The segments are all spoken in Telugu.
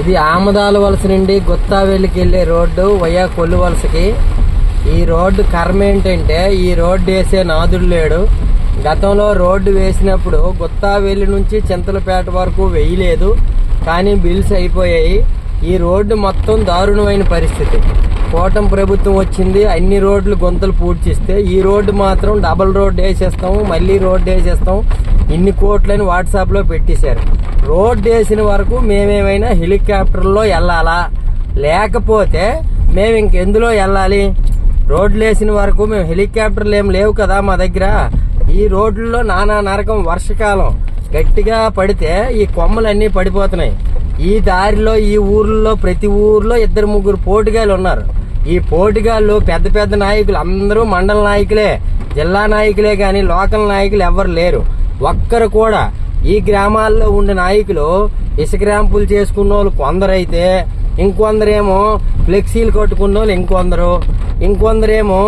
ఇది ఆమదాల వలస నుండి గుత్తావెల్లికి వెళ్ళే రోడ్డు వయా కొల్లు వలసకి. ఈ రోడ్డు కర్మ ఏంటంటే ఈ రోడ్డు వేసే నాదుడు లేడు. గతంలో రోడ్డు వేసినప్పుడు గుత్తావెల్లి నుంచి చింతలపేట వరకు వేయలేదు. కానీ బిల్స్ అయిపోయాయి. ఈ రోడ్డు మొత్తం దారుణమైన పరిస్థితి. కోటం ప్రభుత్వం వచ్చింది. అన్ని రోడ్లు గుంతలు పూడ్చిస్తే ఈ రోడ్డు మాత్రం డబల్ రోడ్డు వేసేస్తాము మళ్ళీ రోడ్డు వేసేస్తాం. ఇన్ని కోట్లని వాట్సాప్లో పెట్టేశారు. రోడ్డు వేసిన వరకు మేమేమైనా హెలికాప్టర్లో వెళ్ళాలా? లేకపోతే మేము ఇంకెందులో వెళ్ళాలి? రోడ్లు వేసిన వరకు మేము హెలికాప్టర్లు ఏం లేవు కదా మా దగ్గర. ఈ రోడ్లలో నానా నరకం వర్షకాలం. గట్టిగా పడితే ఈ కొమ్మలన్నీ పడిపోతున్నాయి. ఈ దారిలో ఈ ఊర్లో ప్రతి ఊర్లో ఇద్దరు ముగ్గురు పోటుగాళ్ళు ఉన్నారు. ఈ పోటుగాళ్ళు పెద్ద పెద్ద నాయకులు. అందరూ మండల నాయకులే. జిల్లా నాయకులే కానీ లోకల్ నాయకులు ఎవ్వరు లేరు. ఒక్కరు కూడా ఈ గ్రామాల్లో ఉండే నాయకులు ఇసుక ర్యాంపులు చేసుకున్న వాళ్ళు కొందరైతే ఇంకొందరేమో ఫ్లెక్సీలు కట్టుకున్న వాళ్ళు ఇంకొందరు. ఇంకొందరేమో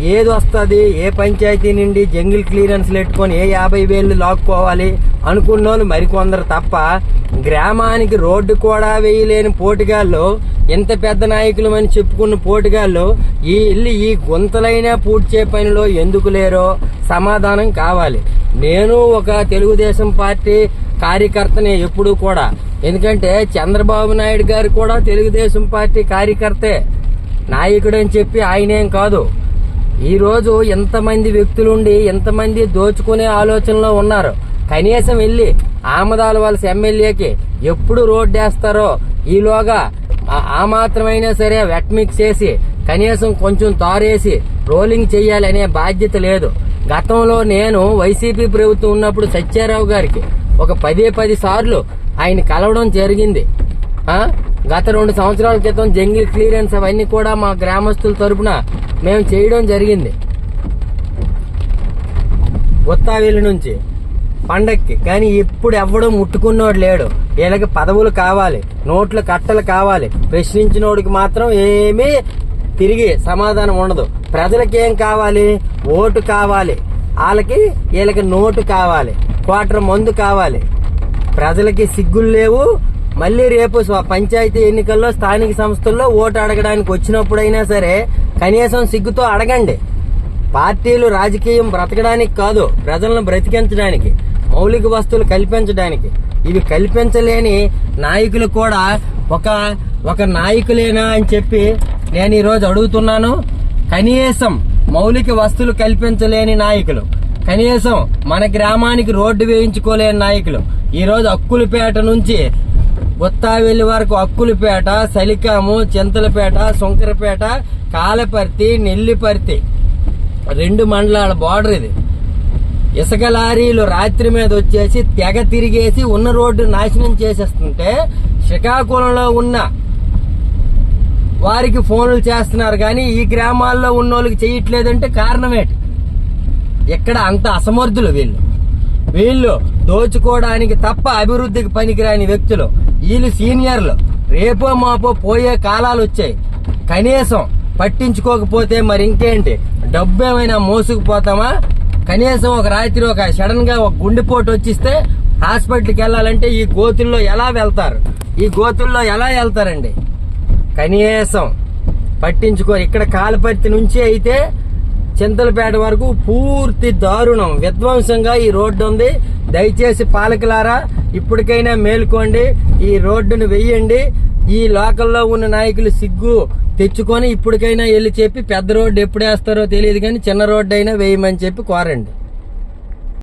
ఏది వస్తుంది ఏ పంచాయతీ నుండి జంగిల్ క్లియరెన్స్ పెట్టుకొని ఏ యాభై వేలు లాక్కోవాలి అనుకున్న వాళ్ళు మరికొందరు తప్ప గ్రామానికి రోడ్డు కూడా వేయలేని పోటుగాళ్ళు ఇంత పెద్ద నాయకులు అని చెప్పుకున్న పోటుగాళ్ళు ఈ ఇల్లు ఈ గుంతలైనా పూడ్చే పనిలో ఎందుకు లేరో సమాధానం కావాలి. నేను ఒక తెలుగుదేశం పార్టీ కార్యకర్తనే ఎప్పుడు కూడా. ఎందుకంటే చంద్రబాబు నాయుడు గారు కూడా తెలుగుదేశం పార్టీ కార్యకర్తే. నాయకుడు అని చెప్పి ఆయనేం కాదు. ఈరోజు ఎంతమంది వ్యక్తులుండి ఎంతమంది దోచుకునే ఆలోచనలో ఉన్నారు. కనీసం వెళ్ళి ఆమదాల వలస ఎమ్మెల్యేకి ఎప్పుడు రోడ్డు వేస్తారో ఈలోగా ఆ- మాత్రమైనా సరే వెట్ మిక్స్ చేసి కనీసం కొంచెం తారేసి రోలింగ్ చేయాలనే బాధ్యత లేదు. గతంలో నేను వైసీపీ ప్రభుత్వం ఉన్నప్పుడు సత్యారావు గారికి ఒక పదే పది సార్లు ఆయన కలవడం జరిగింది. గత రెండు సంవత్సరాల క్రితం జంగిల్ క్లియరెన్స్ అవన్నీ కూడా మా గ్రామస్తుల తరపున మేము చేయడం జరిగింది. గుత్తావేలి నుంచి పండక్కి. కానీ ఇప్పుడు ఎవ్వడం ముట్టుకున్నోడు లేడు. వీళ్ళకి పదవులు కావాలి నోట్ల కట్టలు కావాలి. ప్రశ్నించినోడికి మాత్రం ఏమీ తిరిగి సమాధానం ఉండదు. ప్రజలకి ఏం కావాలి? ఓటు కావాలి. వాళ్ళకి వీళ్ళకి నోటు కావాలి. క్వార్టర్ మందు కావాలి. ప్రజలకి సిగ్గులు లేవు. మళ్ళీ రేపు పంచాయతీ ఎన్నికల్లో స్థానిక సంస్థల్లో ఓటు అడగడానికి వచ్చినప్పుడైనా సరే కనీసం సిగ్గుతో అడగండి. పార్టీలు రాజకీయం బ్రతకడానికి కాదు ప్రజలను బ్రతికించడానికి మౌలిక వస్తువులు కల్పించడానికి. ఇవి కల్పించలేని నాయకులు కూడా ఒక ఒక నాయకులేనా అని చెప్పి నేను ఈరోజు అడుగుతున్నాను. కనీసం మౌలిక వస్తువులు కల్పించలేని నాయకులు కనీసం మన గ్రామానికి రోడ్డు వేయించుకోలేని నాయకులు ఈరోజు అక్కులపేట నుంచి గుత్తావెల్లి వరకు అక్కులపేట సలికాము చింతలపేట సుంకరపేట కాలపర్తి నెల్లిపర్తి రెండు మండలాల బార్డర్ ఇది. ఇసుక లారీలు రాత్రి మీద వచ్చేసి తెగ తిరిగేసి ఉన్న రోడ్డు నాశనం చేసేస్తుంటే శ్రీకాకుళంలో ఉన్న వారికి ఫోన్లు చేస్తున్నారు కానీ ఈ గ్రామాల్లో ఉన్న వాళ్ళకి చేయట్లేదంటే కారణమేటి ఇక్కడ అంత అసమర్థులు వీళ్ళు. వీళ్ళు దోచుకోవడానికి తప్ప అభివృద్ధికి పనికిరాని వ్యక్తులు. వీళ్ళు సీనియర్లు. రేపో మాపో పోయే కాలాలు వచ్చాయి. కనీసం పట్టించుకోకపోతే మరి ఇంకేంటి? డబ్బు ఏమైనా మోసుకుపోతామా? కనీసం ఒక రాత్రి ఒక సడన్గా ఒక గుండెపోటు వచ్చిస్తే హాస్పిటల్కి వెళ్ళాలంటే ఈ గోతుల్లో ఎలా వెళ్తారు? ఈ గోతుల్లో ఎలా వెళ్తారండి? కనీసం పట్టించుకోరు. ఇక్కడ కాలపర్తి నుంచి అయితే చింతలపేట వరకు పూర్తి దారుణం. విధ్వంసంగా ఈ రోడ్డు ఉంది. దయచేసి పాలకులారా ఇప్పటికైనా మేల్కోండి. ఈ రోడ్డును వెయ్యండి. ఈ లోకల్లో ఉన్న నాయకులు సిగ్గు. తెచ్చుకొని ఇప్పటికైనా వెళ్ళి చెప్పి పెద్ద రోడ్డు ఎప్పుడు వేస్తారో తెలియదు కానీ చిన్న రోడ్డు అయినా వేయమని చెప్పి కోరండి.